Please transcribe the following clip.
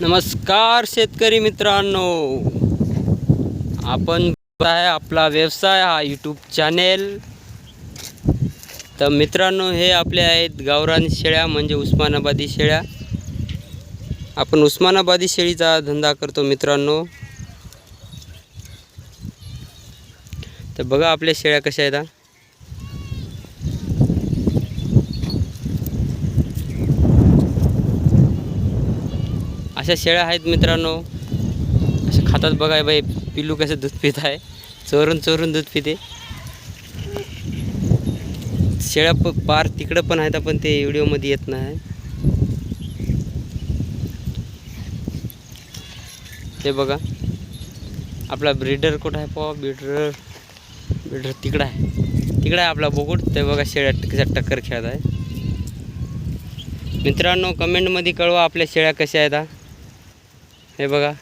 नमस्कार शेतकरी मित्रांनो. आपण आहे आपला व्यवसाय हा यूट्यूब चॅनेल तर मित्रांनो हे आपले आहेत गावरान शेळ्या म्हणजे उस्मानाबादी शेळ्या. आपण उस्मानाबादी शेळीचा धंदा करतो मित्रांनो. तर बघा आपल्या शेळ्या कशा आहेत अशा शेळ्या आहेत मित्रांनो. अशा खातात बघाय बाई पिल्लू कसं दूध पित आहे. चोरून चोरून दूध पिते. शेळ्या प पार तिकडं पण आहेत पण ते व्हिडिओमध्ये येत नाही. ते बघा. आपला ब्रीडर कुठं आहे पहा? ब्रिडर ब्रिडर तिकडं आहे. तिकडं आहे आपला बोकुड. ते बघा शेळ्या कशा टक्कर खेळत आहे. मित्रांनो कमेंटमध्ये कळवा आपल्या शेळ्या कशा आहेत हे बघा.